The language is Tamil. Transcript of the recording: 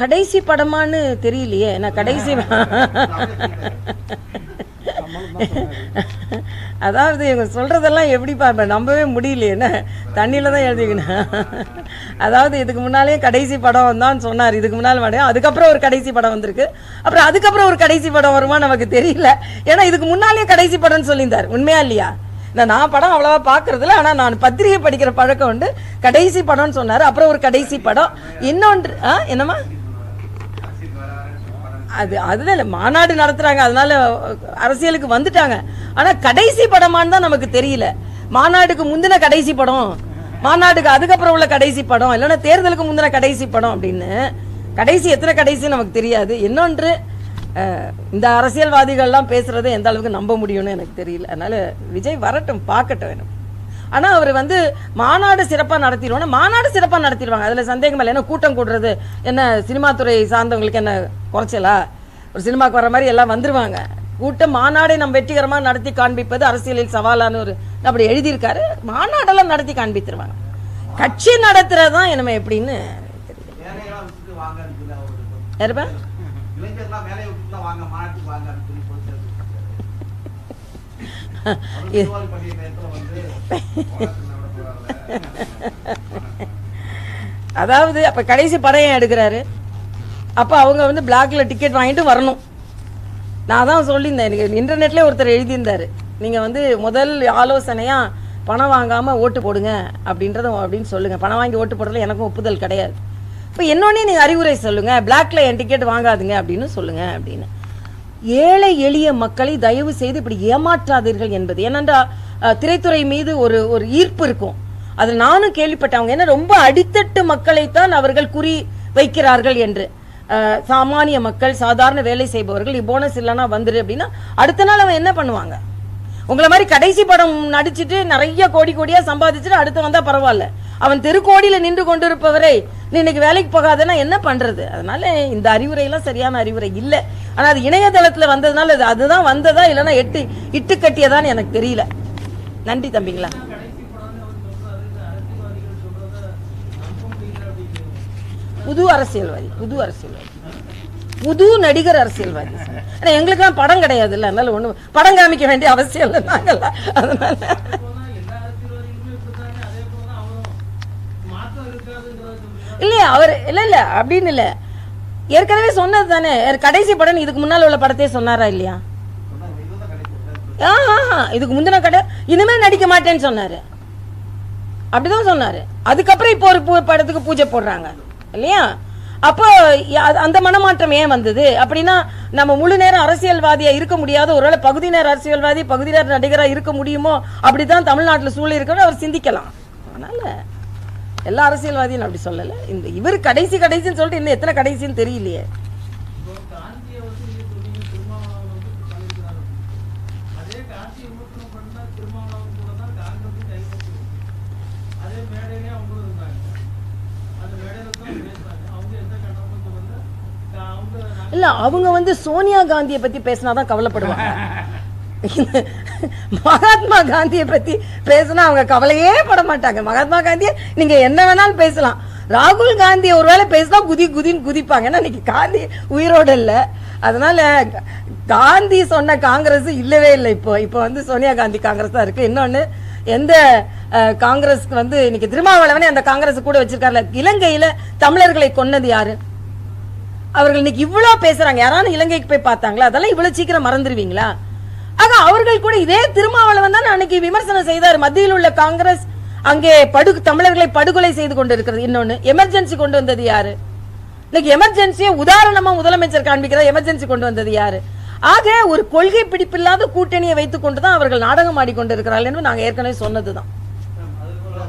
கடைசி படமான்னு தெரியலையே. நான் கடைசி அதாவது இவங்க சொல்கிறதெல்லாம் எப்படிப்பா பார்ப்பேன் நம்பவே முடியலையே. என்ன? தான் எழுதிக்கணும் அதாவது இதுக்கு முன்னாலே கடைசி படம் தான் சொன்னார். இதுக்கு முன்னால் வடையும் அதுக்கப்புறம் ஒரு கடைசி படம் வந்திருக்கு. அப்புறம் அதுக்கப்புறம் ஒரு கடைசி படம் வருமா நமக்கு தெரியல. ஏன்னா இதுக்கு முன்னாலே கடைசி படம்னு சொல்லியிருந்தார். உண்மையா இல்லையா? நான் நான் படம் அவ்வளவா பார்க்கறதில்ல ஆனால் நான் பத்திரிகை படிக்கிற பழக்கம் உண்டு. கடைசி படம்னு சொன்னார். அப்புறம் ஒரு கடைசி படம். இன்னொன்று ஆ என்னம்மா? அது அதுதான் இல்லை மாநாடு நடத்துகிறாங்க அதனால அரசியலுக்கு வந்துட்டாங்க. ஆனால் கடைசி படமான்னு தான் நமக்கு தெரியல. மாநாடுக்கு முந்தின கடைசி படம் மாநாடுக்கு அதுக்கப்புறம் உள்ள கடைசி படம் இல்லைன்னா தேர்தலுக்கு முந்தின கடைசி படம் அப்படின்னு கடைசி எத்தனை கடைசி நமக்கு தெரியாது. இன்னொன்று இந்த அரசியல்வாதிகள்லாம் பேசுறதை எந்த அளவுக்கு நம்ப முடியும்னு எனக்கு தெரியல. அதனால விஜய் வரட்டும் பார்க்கட்டும் எனக்கு. ஆனா அவர் வந்து மாநாடு சிறப்பா நடத்திடுவாங்க மாநாடு சிறப்பா நடத்திடுவாங்க. அதுல சந்தேகம் இல்லை. ஏன்னா கூட்டம் கூடுறது? என்ன சினிமா துறை சார்ந்தவங்களுக்கு என்ன குறைச்சலா? ஒரு சினிமாக்கு வர மாதிரி எல்லாம் வந்துருவாங்க. கூட்டம் மாநாடை நம்ம வெற்றிகரமா நடத்தி காண்பிப்பது அரசியலில் சவாலான ஒரு அப்படி எழுதியிருக்காரு. மாநாடெல்லாம் நடத்தி காண்பித்துருவாங்க. கட்சி நடத்துறது தான் என்னமே எப்படின்னு தெரியல அதாவது அப்ப கடைசி படம் ஏன் எடுக்கிறாரு? அப்ப அவங்க வந்து பிளாக்ல டிக்கெட் வாங்கிட்டு வரணும். நான் தான் சொல்லியிருந்தேன் எனக்கு இன்டர்நெட்லேயே ஒருத்தர் எழுதியிருந்தாரு. நீங்க வந்து முதல் ஆலோசனையா பணம் வாங்காம ஓட்டு போடுங்க அப்படின்றத அப்படின்னு சொல்லுங்க. பணம் வாங்கி ஓட்டு போடுறதுல எனக்கும் ஒப்புதல் கிடையாது. இப்போ என்னோடனே நீங்கள் அறிவுரை சொல்லுங்க பிளாக்ல என் டிக்கெட் வாங்காதுங்க அப்படின்னு சொல்லுங்க அப்படின்னு. ஏழை எளிய மக்களை தயவு செய்து இப்படி ஏமாற்றாதீர்கள் என்பது. ஏனென்றா திரைத்துறை மீது ஒரு ஒரு ஈர்ப்பு இருக்கும். அதில் நானும் கேள்விப்பட்டவங்க. ஏன்னா ரொம்ப அடித்தட்டு மக்களைத்தான் அவர்கள் குறி வைக்கிறார்கள் என்று. சாமானிய மக்கள் சாதாரண வேலை செய்பவர்கள் போனஸ் இல்லைன்னா வந்துரு அப்படின்னா அடுத்த நாள் அவன் என்ன பண்ணுவாங்க? உங்களை மாதிரி கடைசி படம் நடிச்சிட்டு நிறைய கோடி கோடியா சம்பாதிச்சுட்டு அடுத்து வந்தா பரவாயில்ல. அவன் தெருக்கோடியில நின்று கொண்டிருப்பவரை நீ இன்னைக்கு வேலைக்கு போகாதன்னா என்ன பண்றது? அதனால இந்த அறிவுரை எல்லாம் சரியான அறிவுரை இல்லை. ஆனா அது இணையதளத்துல வந்ததுனால அது அதுதான் வந்ததா இல்லைன்னா எட்டு இட்டு கட்டியதான்னு எனக்கு தெரியல. நன்றி தம்பிங்களா. புது அரசியல்வாதி புது அரசியல்வாதி. புது நடிகர் அரசியல்வாதி. ஆனா எங்களுக்கெல்லாம் படம் கிடையாது இல்ல அதனால ஒண்ணு படம் காமிக்க வேண்டிய அவசியம் இல்லை நாங்கள்லாம் அதனால இல்லையா அவர் இல்லை இல்லை அப்படின்னு இல்லை. ஏற்கனவே சொன்னது தானே. கடைசி படம் இதுக்கு முன்னால் உள்ள படத்தையே சொன்னாரா இல்லையா? ஆ இதுக்கு முந்தின கடை இனிமேல் நடிக்க மாட்டேன்னு சொன்னார். அப்படிதான் சொன்னார். அதுக்கப்புறம் இப்போ ஒரு பூ- படத்துக்கு பூஜை போடுறாங்க. இல்லையா? அப்போ அது- அந்த மனமாற்றம் ஏன் வந்தது? அப்படின்னா நம்ம முழு நேரம் அரசியல்வாதியா இருக்க முடியாத ஒருவேளை பகுதி நேர அரசியல்வாதி பகுதி நேர நடிகராக இருக்க முடியுமோ? அப்படிதான் தமிழ்நாட்டில் சூழல் இருக்கிற அவர் சிந்திக்கலாம். அதனால எல்லா அரசியல்வாதியும் அப்படி சொல்லல. இந்த இவர் கடைசி கடைசின்னு சொல்லிட்டு இன்னும் எத்தனை கடைசின்னு தெரியலையே. இல்ல அவங்க வந்து சோனியா காந்தியை பத்தி பேசினாதான் கவலைப்படுவாங்க. மகாத்மா காந்தியை பத்தி பேசினா அவங்க கவலையே பட மாட்டாங்க. மகாத்மா காந்தியை நீங்க என்ன வேணாலும் பேசலாம். ராகுல் காந்தி ஒருவேளை பேசினா குதி குதின்னு குதிப்பாங்க. ஏன்னா இன்னைக்கு காந்தி உயிரோடு இல்லை. அதனால காந்தி சொன்ன காங்கிரஸ் இல்லவே இல்லை இப்போ. இப்போ வந்து சோனியா காந்தி காங்கிரஸ் தான் இருக்கு. இன்னொன்று எந்த காங்கிரஸ்க்கு வந்து இன்னைக்கு திருமாவளவனே அந்த காங்கிரஸ் கூட வச்சிருக்காருல. இலங்கையில தமிழர்களை கொன்னது யாரு? அவர்கள் இன்னைக்கு இவ்வளோ பேசுறாங்க. யாராவது இலங்கைக்கு போய் பார்த்தாங்களா? அதெல்லாம் இவ்வளோ சீக்கிரம் மறந்துடுவீங்களா ஆக அவர்கள் கூட இதே திருமாவளவன் தான் அன்னைக்கு விமர்சனம் செய்தார். மத்தியில் உள்ள காங்கிரஸ் அங்கே படு தமிழர்களை படுகொலை செய்து கொண்டிருக்கிறது. இன்னொன்னு எமர்ஜென்சி கொண்டு வந்தது யாரு? இன்னைக்கு எமர்ஜென்சியை உதாரணமா முதலமைச்சர் காண்பிக்கிறத எமர்ஜென்சி கொண்டு வந்தது யாரு? ஆக ஒரு கொள்கை பிடிப்பில்லாத கூட்டணியை வைத்துக் கொண்டுதான் அவர்கள் நாடகம் ஆடிக்கொண்டிருக்கிறார்கள் என்று நாங்கள் ஏற்கனவே சொன்னதுதான்.